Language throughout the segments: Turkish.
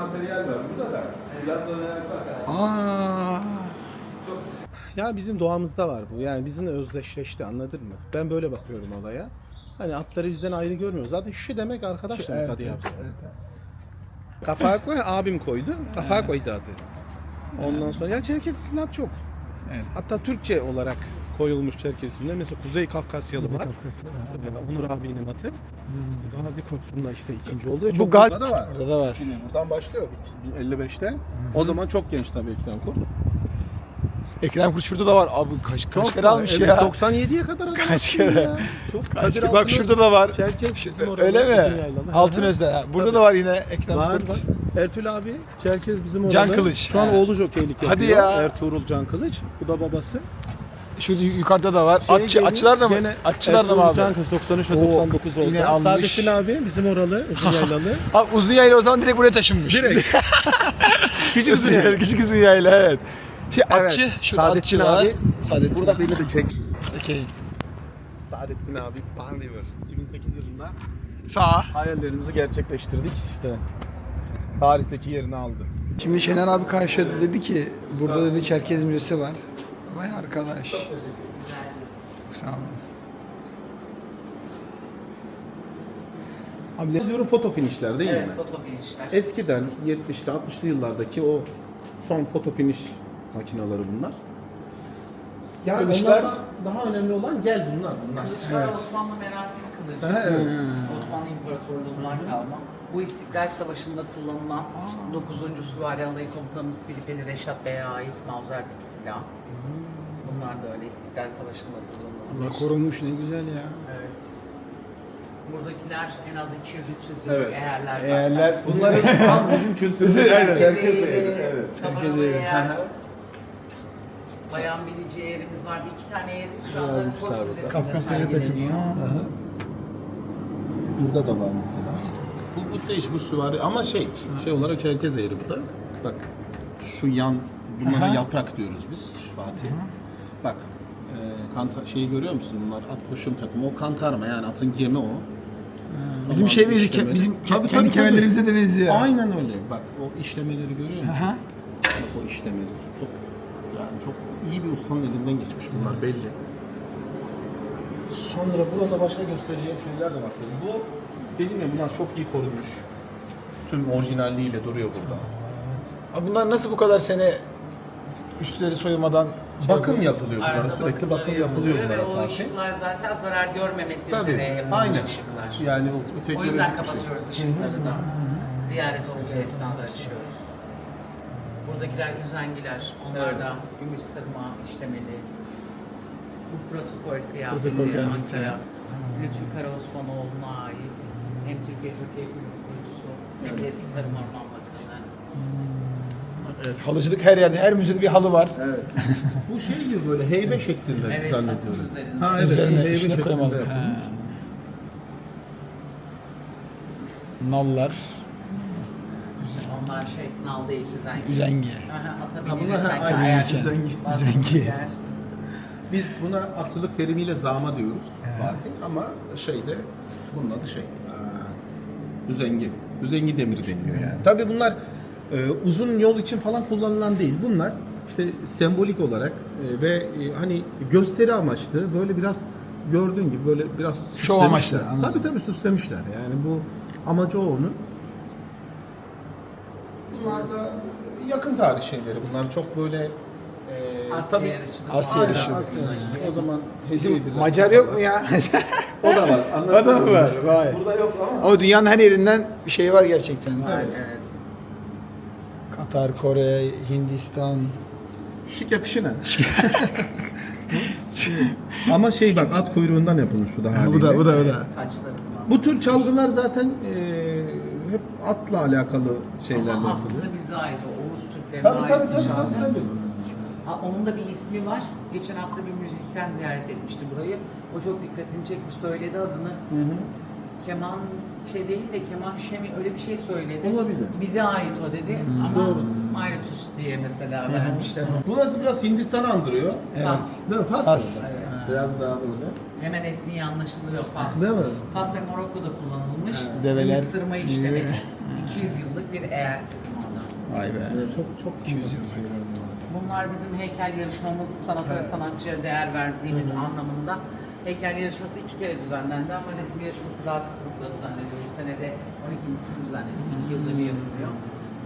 materyal var burada da. Biraz da var. Aa. Ya bizim doğamızda var bu. Yani bizimle özdeşleşti anladın mı? Ben böyle bakıyorum olaya. Hani atları bizden ayrı görmüyoruz. Zaten şu demek arkadaş demek adı yaptı. Kafaya koy, abim koydu. Kafaya koydu adı. Ondan sonra ya Çerkes isimler çok. Evet. Hatta Türkçe olarak koyulmuş Çerkes isimler. Mesela Kuzey Kafkasyalı var. Onur abinin adı. Gazi Korksun'da işte ikinci oldu. Bu Gazi- burada da var. Burada da var. Şimdi buradan başlıyor 55'te. O zaman çok genç tabii Ekrem Kurt. Ekrem Kurt şurada da var. Abi kaç kaç Çok kere var. almış Evet, ya. 97'ye kadar adam Kaç kere? ya. Çok Kaç kere? Bak şurada da var. Çerkez bizim orada. Öyle mi? Altın ha. Burada Tabii. da var yine Ekrem Var Kurt. var. Ertuğrul abi, Çerkez bizim orada. Can Kılıç. Şu an oğlu jokeylik yapıyor. Hadi ya. Ertuğrul Can Kılıç. Bu da babası. Şu yukarıda da var. Şey Atçı, geliyor, atçılar da mı? gene Atçılar da mı abi? Can Kılıç 93 ve Oo, 99 oldu. yine almış. Saadettin abi bizim oralı, uzun yaylalı. Abi uzun yayla o zaman direkt buraya taşınmış. Direkt. küçük uzun yayla. Küçük uzun yayla evet. Şey atçı, şu Saadettin atçı abi. Saadettin. Burada beni de çek. Okey. Saadettin abi, Pan River. 2008 yılında Sağ. hayallerimizi gerçekleştirdik işte. Tarihteki yerini aldı. Şimdi Şener abi karşıladı dedi ki burada dedi Çerkez Müzesi var. Vay arkadaş. Sağ olun. Abi Diyorum foto finişler değil Evet, mi? foto finişler. Eskiden 70'li 60'lı yıllardaki o son foto finish makineleri bunlar. Yani Kılıçlar- daha önemli olan gel bunlar bunlar. Kılıçlar Osmanlı merasim kılıcı. Ha, evet. Osmanlı İmparatorluğundan kalma. Bu İstiklal Savaşı'nda kullanılan 9. Süvari Alayı Komutanımız Filipeli Reşat Bey'e ait mavzer tipi silah. Bunlar da öyle İstiklal Savaşı'nda kullanılmış. Allah korumuş ne güzel ya. Evet. Buradakiler en az 200-300 Evet. yıllık eğerler. zaten. Eğerler bunların tam bizim kültürümüz. Çerkez Çerkez eğri, Evet. Çerkez eğri. Bayan bilici eğerimiz var. Bir iki tane eğerimiz şu anda Koç. Müzesi'nde Kafkasya'ya sergileniyor. Burada da var mesela. Bu, bu değiş bu süvari ama şey şey olarak Çerkez eğri bu da. Bak şu yan bunlara Aha. yaprak diyoruz biz Fatih. Bak e, kanta, şeyi görüyor musun bunlar at koşum takımı o kantarma yani atın gemi o. Bizim Tamam, şey mi? işlemeli. Bizim Tabii, kendi kemerlerimize de benziyor. Aynen öyle. Bak o işlemeleri görüyor musun? Aha. Bak o işlemeleri çok iyi bir ustanın elinden geçmiş bunlar belli. Sonra burada başka göstereceğim şeyler de var. tabii. Bu dedim ya bunlar çok iyi korunmuş. Tüm orijinalliğiyle duruyor burada. Abi bunlar nasıl bu kadar sene üstleri soyulmadan Bakım yapılıyor bunlara Arada sürekli bakımları bakım yapılıyor ve bunlara o Fatih. ışıklar zaten zarar görmemesi Tabii. üzere yapılmış Aynen. ışıklar. Yani o, O teknolojik yüzden bir şey. kapatıyoruz ışıkları da. Ziyaret olacağı esnada açıyoruz. Buradakiler üzengiler. Onlar da gümüş sırma işlemeli. Bu protokol kıyafeti Protokol kıyafeti. Ankara. Lütfü Karaosmanoğlu'na ait. Hem Türkiye Jockey Kulübü kurucusu hem de eski Tarım Orman Bakanı. Evet, halıcılık her yerde, her müzede bir halı var. Evet. bu şey gibi böyle heybe şeklinde Evet, zannediyorum. atın üzerinde. Ha evet, Üzerine heybe üstüne şeklinde kremalı. yapılmış. Ha. Nallar, Onlar şey nal değil üzengi. üzengi. Aha, ata Ha, bunlar binilirken ha, aynen, ayak üzengi. bastığı Üzengi. yer. Biz buna atçılık terimiyle zama diyoruz Fatih ama şeyde bunun adı şey aa, üzengi. Üzengi demiri deniliyor yani. Tabii bunlar e, uzun yol için falan kullanılan değil. Bunlar işte sembolik olarak e, ve e, hani gösteri amaçlı böyle biraz gördüğün gibi böyle biraz süslemişler. amaçlı, anladım. Tabii tabii süslemişler. Yani bu amacı o onun. Bunlar da yakın tarih şeyleri. Bunlar çok böyle e, Asya tabii. Asya Aynen. Asya o zaman hediyedir. Macar yok mu ya? O da var. o da mı var? Vay. Burada yok ama. Ama dünyanın her yerinden bir şey var gerçekten. Var, evet. Katar, Kore, Hindistan. Şık yapışına. ama şey bak at kuyruğundan yapılmış bu da haliyle. bu da bu da bu da. Saçları. Bu tür çalgılar zaten eee, hep atla alakalı şeylerle Ama yapılıyor. aslında bize ait o Oğuz Türklerine Tabii ait tabii tabii tabii. tabii. Ha, onun da bir ismi var. Geçen hafta bir müzisyen ziyaret etmişti burayı. O çok dikkatini çekti. Söyledi adını. Keman şey değil de keman şemi öyle bir şey söyledi. Olabilir. Bize ait o dedi. Ama Doğru. Maritus diye mesela vermişler. Burası biraz Hindistan'ı andırıyor. Fas. Değil mi? Fas. Fas. Evet. Biraz daha böyle. Hemen etniği anlaşılıyor Fas. Değil mi? Fas ve Morokko'da kullanılmış. Develer- Mısırma işlemeli. 200 yıllık bir eğer Vay be. Çok çok 200 yıl. Bunlar bizim heykel yarışmamız, sanata ve sanatçıya değer verdiğimiz anlamında. Heykel yarışması iki kere düzenlendi ama resim yarışması daha sıklıkla düzenleniyor. Bu sene de 12.sini düzenledik. İki yılda bir yapılıyor.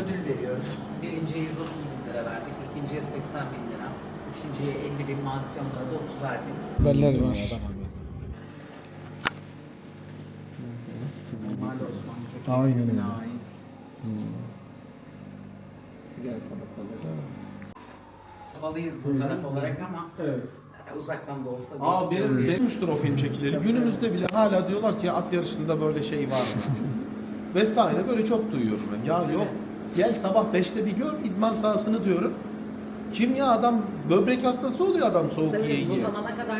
Ödül veriyoruz. Birinciye 130 bin lira verdik, ikinciye 80 bin üçüncüye 50 bin, mansiyonlara da 30'ar bin. Haberler var. Da Osmanlı Kökenli'ne Aynen öyle. ait. Sigara tabakaları. Havalıyız bu taraf olarak ama e, uzaktan da olsa. Aa bir- benim beğenmiştir o film çekileri. Günümüzde bile hala diyorlar ki at yarışında böyle şey var mı? Vesaire böyle çok duyuyorum ben. Ya yok gel sabah 5'te bir gör idman sahasını diyorum. Kim ya adam böbrek hastası oluyor adam soğuk yiye Tabii bu yiye. zamana kadar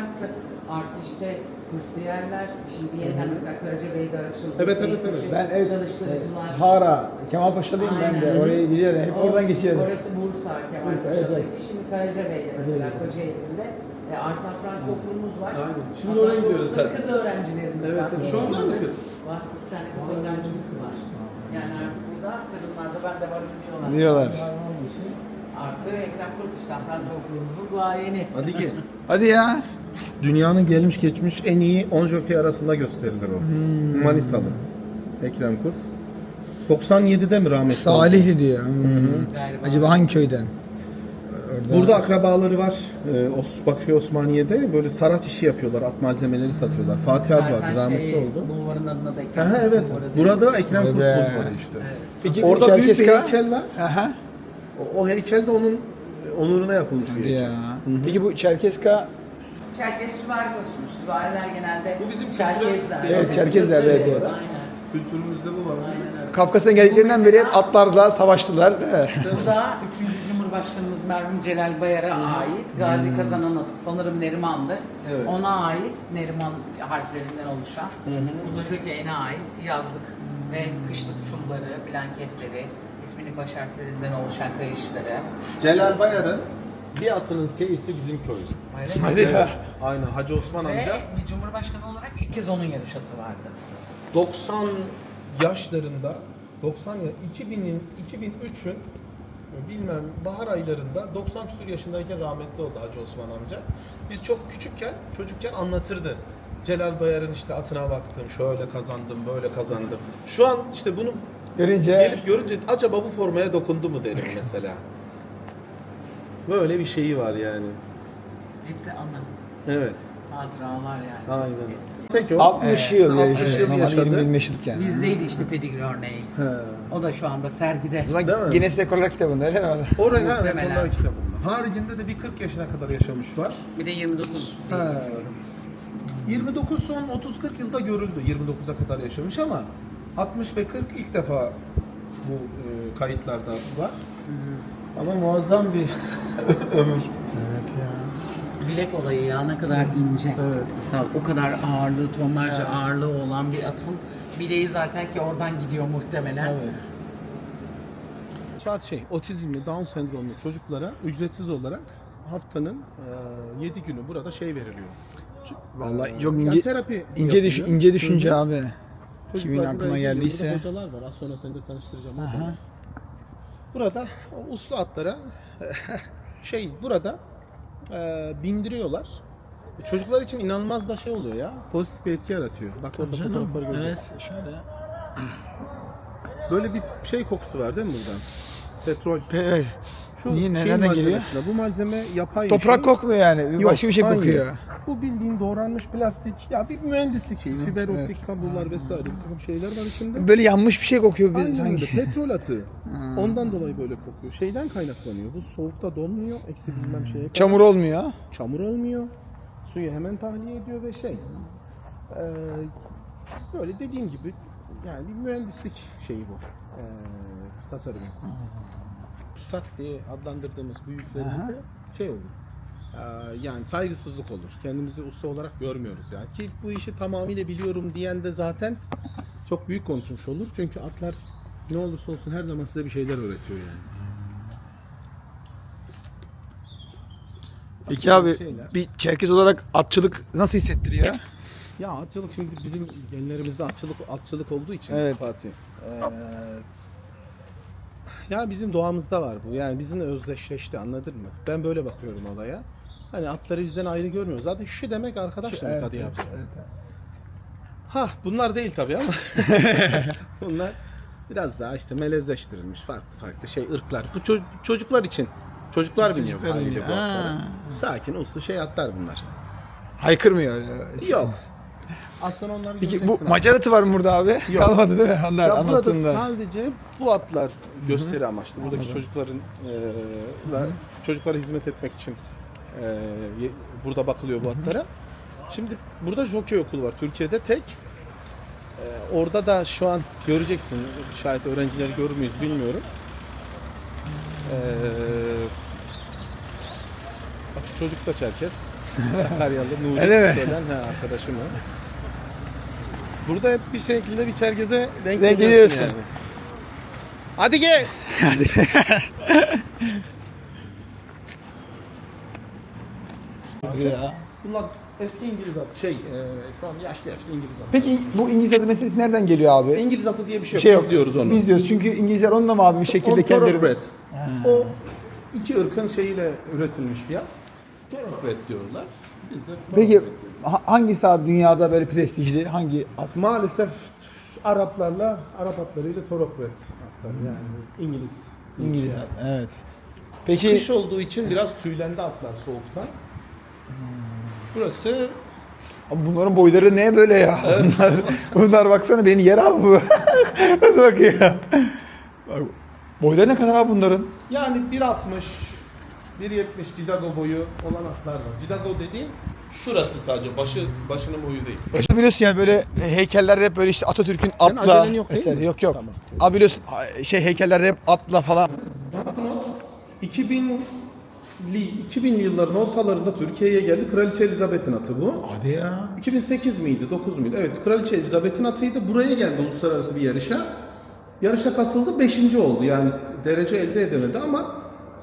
artı işte kursiyerler, şimdi yeniden mesela Karacabey'de açıldı. Evet, evet, evet. Ben evet, çalıştırıcılar. Hara, Kemalpaşa'dayım ben de. Aynen. Orayı biliyorum. Hep O- oradan geçiyoruz. Orası Bursa, Bursa, evet, Kemalpaşa'daki. Şimdi Karacabey'de mesela Kocaeli'nde e, Art Afran toplumumuz var. Aynen. Şimdi Hatta oraya gidiyoruz toplumda zaten. Kız öğrencilerimiz Evet, var. evet. Şu an var mı kız? Var. İki tane kız öğrencimiz var. Yani artık burada kadınlar da ben de varım diyorlar. Diyorlar. Artı Ekrem Kurt işte Afran toplumumuzun duayeni. Hadi gel. Hadi ya. Dünyanın gelmiş geçmiş en iyi 10 jokey arasında gösterilir o. Hmm. Manisalı. Ekrem Kurt. 97'de mi rahmetli oldu? Salihli diyor. Hmm. Galiba. Acaba hangi köyden? Orada. Burada akrabaları var. Ee, Os Bakıyor Osmaniye'de böyle saraç işi yapıyorlar. At malzemeleri satıyorlar. Fatih abi Zaten vardı. Rahmetli şey, oldu. Bulvarın adına da Ekrem Aha, evet. Bulvarı. Burada Ekrem Kurt. Bulvarı işte. Evet. Peki Orada büyük bir heykel var. Aha. O, o heykel de onun onuruna yapılmış bir Hadi heykel. ya. Peki bu Çerkezka Çerkez süvari koşmuş. Süvariler genelde Bu bizim Çerkezler. kültürel- Evet, Çerkezler, evet, evet. Aynen. Kültürümüzde bu var. Kafkas'tan geldiklerinden beri hep atlarla savaştılar. değil mi? Bu da 3. Cumhurbaşkanımız merhum Celal Bayar'a ait. Gazi kazanan atı sanırım Neriman'dı. Evet. Ona ait Neriman harflerinden oluşan. Bu da Jockey'ine ait yazlık ve kışlık çulları, blanketleri, ismini baş harflerinden oluşan kayışları. Celal Bayar'ın bir atının seyisi bizim köy. Öyle mi? Hadi ya. Aynen Hacı Osman Ve amca. bir Cumhurbaşkanı olarak ilk kez onun yarış atı vardı. 90 yaşlarında 90 ya 2000'in 2003'ün bilmem bahar aylarında 90 küsur yaşındayken rahmetli oldu Hacı Osman amca. Biz çok küçükken çocukken anlatırdı. Celal Bayar'ın işte atına baktım, şöyle kazandım, böyle kazandım. Şu an işte bunu Görünce gelip görünce acaba bu formaya dokundu mu derim mesela. Böyle bir şeyi var yani. Hepsi anı, Evet. hatıralar yani. Aynen. Peki o 60 yıl 60 yaşadı. yıl Normalde yaşadı. 20 yıllıkken. Bizdeydi işte pedigre örneği. He. O da şu anda sergide. O zaman Değil mi? Guinness Rekorlar kitabında öyle mi? Oraya rekorlar kitabında. Haricinde de bir 40 yaşına kadar yaşamış var. Bir de 29 He. 29 son 30-40 yılda görüldü. 29'a kadar yaşamış ama 60 ve 40 ilk defa bu e, kayıtlarda var. Ama muazzam bir ömür. Evet ya. bilek olayı ya ne kadar ince. Evet. Mesela o kadar ağırlığı, tonlarca ağırlığı olan bir atın bileği zaten ki oradan gidiyor muhtemelen. Saat şey, otizmli, Down sendromlu çocuklara ücretsiz olarak haftanın 7 günü burada şey veriliyor. Vallahi Ee, çok yani ince terapi ince, düş, yapılıyor. ince düşünce abi. Kimin aklına geldiyse. Hocalar var. Az sonra seni de tanıştıracağım. Aha. Burada o uslu atlara şey burada e, bindiriyorlar. Çocuklar için inanılmaz da şey oluyor ya. Pozitif bir etki yaratıyor. Bak orada fotoğrafları. Evet şöyle. Böyle bir şey kokusu var değil mi buradan? Petrol. Pe- Şu Niye, nereden geliyor? Bu malzeme yapay Toprak şey. kokmuyor yani. Yok, Başka bir şey aynı. kokuyor. Bu bildiğin doğranmış plastik. Ya bir mühendislik şeyi. Fiber evet. optik kablolar vesaire bir takım şeyler var içinde. Böyle yanmış bir şey kokuyor bir Aynen öyle. sanki. Petrol atığı. Ondan dolayı böyle kokuyor. Şeyden kaynaklanıyor. Bu soğukta donmuyor. Eksi bilmem şeye kadar. Çamur olmuyor. Çamur olmuyor. Suyu hemen tahliye ediyor ve şey. eee, böyle dediğim gibi yani bir mühendislik şeyi bu. Eee tasarımı. Üstad diye adlandırdığımız büyüklerimizde şey olur. Eee, yani saygısızlık olur. Kendimizi usta olarak görmüyoruz yani. Ki bu işi tamamıyla biliyorum diyen de zaten çok büyük konuşmuş olur. Çünkü atlar ne olursa olsun her zaman size bir şeyler öğretiyor yani. Peki abi Şeyler. bir Çerkez olarak atçılık nasıl hissettiriyor? Ya atçılık şimdi bizim genlerimizde atçılık atçılık olduğu için Evet. Fatih. Ee, ya bizim doğamızda var bu. Yani bizimle özdeşleşti anladın mı? Ben böyle bakıyorum olaya. Hani atları bizden ayrı görmüyoruz. Zaten şu demek arkadaş demek adı yapsa. Ha bunlar değil tabii ama. bunlar biraz daha işte melezleştirilmiş farklı farklı şey ırklar. Bu ço- çocuklar için. Çocuklar biniyor Çocuklar bu atlara. Ha. Sakin uslu şey atlar bunlar. Haykırmıyor öyle. Onları Peki bu göreceksin abi. Macar atı var mı burada abi? Yok. Kalmadı değil mi? Onlar Ya burada anlattığında. sadece bu atlar gösteri amaçlı. Buradaki çocukların e, çocuklara hizmet etmek için e, ye- burada bakılıyor bu atlara. Şimdi burada jockey okulu var Türkiye'de tek. E, orada da şu an göreceksin. Şayet öğrencileri görür müyüz bilmiyorum. E, bak şu çocuk da Çerkes. Sakaryalı Nuri Öyle mi? Söylen, he, arkadaşım o. Burada hep bir şekilde bir Çerkez'e denk, Denk geliyorsun geliyorsun. yani. Hadi gel. Ya. Bunlar eski İngiliz atı. Şey, e, şu an yaşlı yaşlı İngiliz atı. Peki bu İngiliz adı meselesi nereden geliyor abi? İngiliz atı diye bir şey yok. şey Biz yok. diyoruz onu. Biz diyoruz çünkü İngilizler onunla mı abi bir şekilde o kendileri... thoroughbred. O iki ırkın şeyiyle üretilmiş bir at. Thoroughbred diyorlar. Biz de Peki thoroughbred diyoruz. Ha- hangisi abi dünyada böyle prestijli? Hangi at? Maalesef Araplarla, Arap atlarıyla thoroughbred atlar yani İngiliz. İngiliz at. Evet. Peki Kış olduğu için biraz tüylendi atlar soğuktan. Burası abi bunların boyları ne böyle ya? Bunlar, bunlar baksana beni yer abi bu. Nasıl bakıyor? Bak, Boyları ne kadar abi bunların? yani 1.60 1.70 Didago boyu olan atlar var. Didago dediğim şurası sadece başı başının boyu değil. Başta biliyorsun yani böyle e, heykellerde hep böyle işte Atatürk'ün Senin atla acelen yok değil eseri- mi? Yok yok. Tamam. Abi biliyorsun şey heykellerde hep atla falan. 2000'li 2000'li yılların ortalarında Türkiye'ye geldi. Kraliçe Elizabeth'in atı bu. Hadi ya. 2008 miydi, 9 muydu? Evet, Kraliçe Elizabeth'in atıydı. Buraya geldi uluslararası bir yarışa. Yarışa katıldı, 5. oldu. Yani derece elde edemedi ama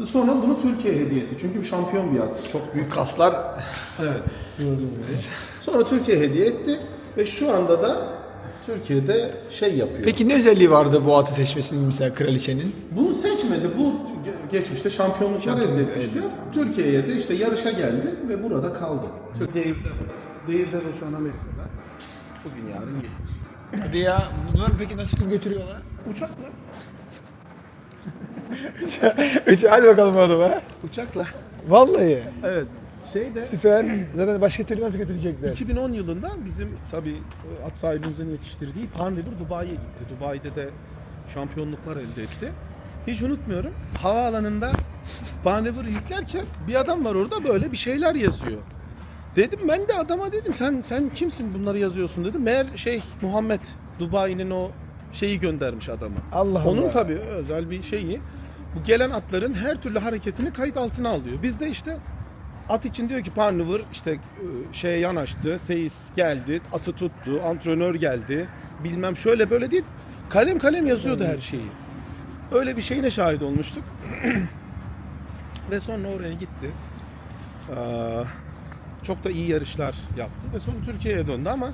sonra bunu Türkiye'ye hediye etti. Çünkü bir şampiyon bir at. Çok büyük. Kaslar Evet. Sonra Türkiye hediye etti ve şu anda da Türkiye'de şey yapıyor. Peki ne özelliği vardı bu atı seçmesinin mesela kraliçenin? Bunu seçmedi. Bu ge- geçmişte şampiyonluklar elde etmiş bir at. Türkiye'ye de işte yarışa geldi ve burada kaldı. Değirde, Değirde de şu an Amerika'da. Bugün yarın gelir. Hadi ya. Bunları peki nasıl götürüyorlar? Uçakla. Üç hadi bakalım ha. Uçakla. Vallahi. Evet. Şeyde Süper. Zaten başka türlü nasıl götürecekler? 2010 yılında bizim tabii at sahibimizin yetiştirdiği Panriver Dubai'ye gitti. Dubai'de de şampiyonluklar elde etti. Hiç unutmuyorum. Havaalanında Panriver'ı yüklerken bir adam var orada böyle bir şeyler yazıyor. Dedim ben de adama dedim sen sen kimsin bunları yazıyorsun dedim. Meğer şey Muhammed Dubai'nin o şeyi göndermiş adama. Allah Onun Allah. tabii özel bir şeyi. Bu gelen atların her türlü hareketini kayıt altına alıyor. Biz de işte At için diyor ki Panriver işte e, şeye yanaştı, seyis geldi, atı tuttu, antrenör geldi, bilmem şöyle böyle değil. Kalem kalem yazıyordu her şeyi. Öyle bir şeyine şahit olmuştuk. ve sonra oraya gitti. Çok da iyi yarışlar yaptı ve sonra Türkiye'ye döndü ama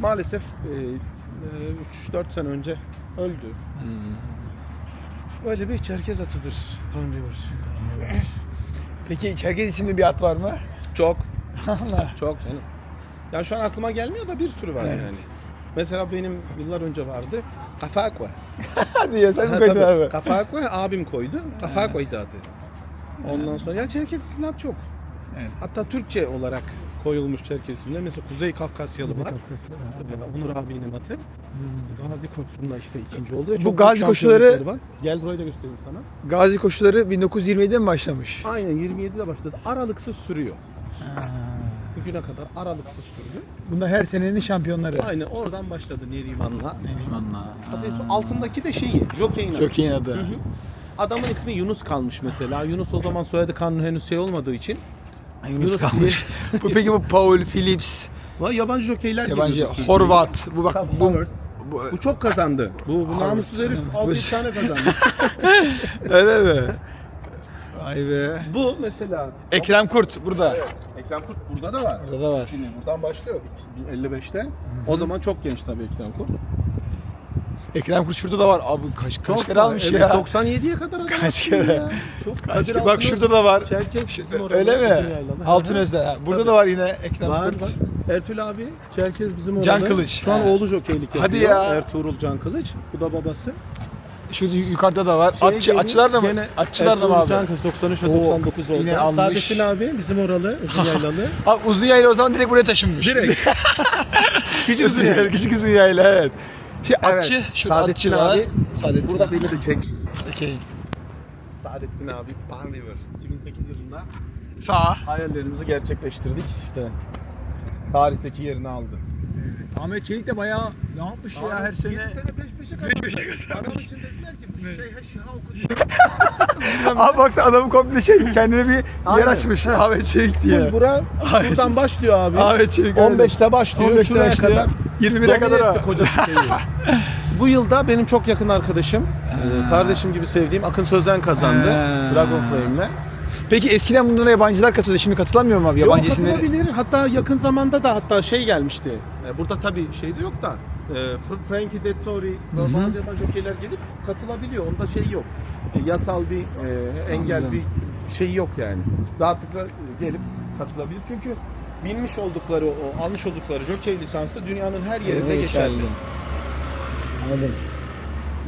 maalesef e, 3-4 sene önce öldü. Öyle bir Çerkez atıdır Panriver. Peki Çerkez isimli bir at var mı? Çok. Allah. Çok canım. Ya şu an aklıma gelmiyor da bir sürü var Evet. yani. Mesela benim yıllar önce vardı. Kafakwa. Hadi ya sen mi koydun abi? Kafakwa abim koydu. Kafakwa'ydı adı. Ondan sonra ya Çerkez isimler çok. Evet. Hatta Türkçe olarak koyulmuş Çerkez isimler. Mesela Kuzey Kafkasyalı var. Onur abinin adı. Gazi Koçsu'nda işte ikinci oldu. Bu Çok Gazi koşuları- var. Gel burayı da göstereyim sana. Gazi koşuları 1927'de mi başlamış? Aynen 27'de başladı. Aralıksız sürüyor. Bugüne kadar aralıksız sürdü. Bunlar her senenin şampiyonları. Aynen oradan başladı Neriman'la. Neriman'la. Altındaki de şeyi, Jockey'in adı. Çok iyi adı. Adamın ismi Yunus kalmış mesela. Yunus o zaman soyadı kanunu henüz şey olmadığı için. Yunus, kalmış. bu peki bu Paul Phillips, Vay yabancı jokeyler yabancı geliyor. Horvat. Bu bak bu, bu Bu çok kazandı. Bu, bu namussuz herif 6 tane kazandı. öyle mi? Vay be. bu mesela Ekrem Kurt burada. Ekrem Kurt burada da var. Burada da var. Şimdi buradan başlıyor 55'te. O zaman çok genç tabii Ekrem Kurt. Ekrem Kurt şurada da var. Abi kaç, kaç kere var. almış Evet, ya. 97'ye kadar adam Kaç almış kere? ya. Çok Kaç kere? Bak şurada da var. Çerkez bizim orada. Öyle mi? yaylalı. Altın Hı hı. Özde. Burada Tabii. da var yine Ekrem Var Kurt. var. Ertuğrul abi Çerkez bizim orada. Can Kılıç. Şu an He. oğlu jokeylik yapıyor. Hadi ya. Ertuğrul Can Kılıç. Bu da babası. Şu yukarıda da var. Şey Atçı, atçılar da mı? gene Atçılar da mı Ertuğrul abi? Can Kılıç 93 ve Oo, 99 oldu. yine almış. Saadettin abi bizim oralı. Uzun yaylalı. Abi uzun yayla o zaman direkt buraya taşınmış. Direkt. küçük uzun yayla. Küçük uzun yayla evet. Şey atçı. Evet, Şu Saadettin atçı abi. Saadettin. Burada beni de çek. Okey. Saadettin abi Pan River 2008 yılında Sağ. hayallerimizi gerçekleştirdik işte. Tarihteki yerini aldı. Ahmet Çelik de bayağı ne yapmış ya her sene. sene peş peşe kazandı. Adam için dediler ki bu şeyhe şiha okudu. Abi baksana adamın komple şey kendine bir yer Aynen. açmış Ahmet Çelik diye. Bura Ay, buradan başlıyor abi. Ahmet Çelik. 15'te başlıyor. 15'te şuraya başlıyor. kadar. 21'e kadar koca siteyi. Bu yılda benim çok yakın arkadaşım, e, kardeşim gibi sevdiğim Akın Sözen kazandı. Ha. Dragon Flame'le. Peki eskiden bunlara yabancılar katılıyordu. Şimdi katılamıyor mu abi Yok yabancı isimleri? katılabilir. Hatta yakın zamanda da hatta şey gelmişti. E, Burada tabii şey de yok da e, Fr- Frankie Dettori bazı yabancı jockeyler gelip katılabiliyor. Onda şey yok. E, Yasal bir e, engel Anladım. bir şey yok yani. Rahatlıkla gelip katılabilir. Çünkü bilmiş oldukları o almış oldukları jockey lisansı dünyanın her yerinde geçerli. Anladım.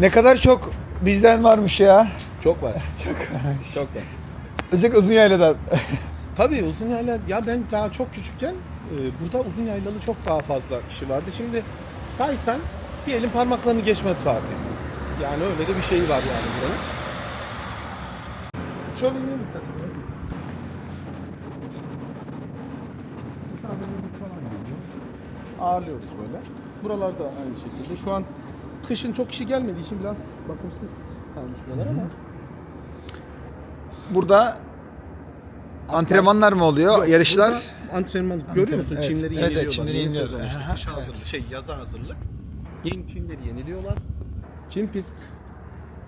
Ne kadar çok bizden varmış ya. Çok var. Çok. Çok var. Özellikle uzun yayladan. Tabii uzun yayla ya ben daha çok küçükken e, burada uzun yaylalı çok daha fazla kişi vardı. Şimdi saysan bir elin parmaklarını geçmez Fatih. Yani öyle de bir şey var yani buranın. Şöyle inelim istersen. Misafirlerimiz falan geliyor. Ağırlıyoruz böyle. Buralarda aynı şekilde. Şu an kışın çok kişi gelmediği için biraz bakımsız kalmış buralar ama. Burada antrenmanlar mı oluyor? Yok, Yarışlar? burada Antrenman. Görüyor musun? Evet. Çimleri Evet, yeniliyorlar. çimleri Yeni yeniliyor. sezon işte, Aha, kışa evet. hazırlık, şey yaza hazırlık. Yeni çimleri yeniliyorlar. Çim pist,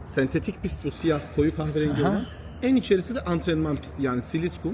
sentetik pist bu siyah koyu kahverengi Aha. olan. En içerisi de antrenman pisti yani silis kum.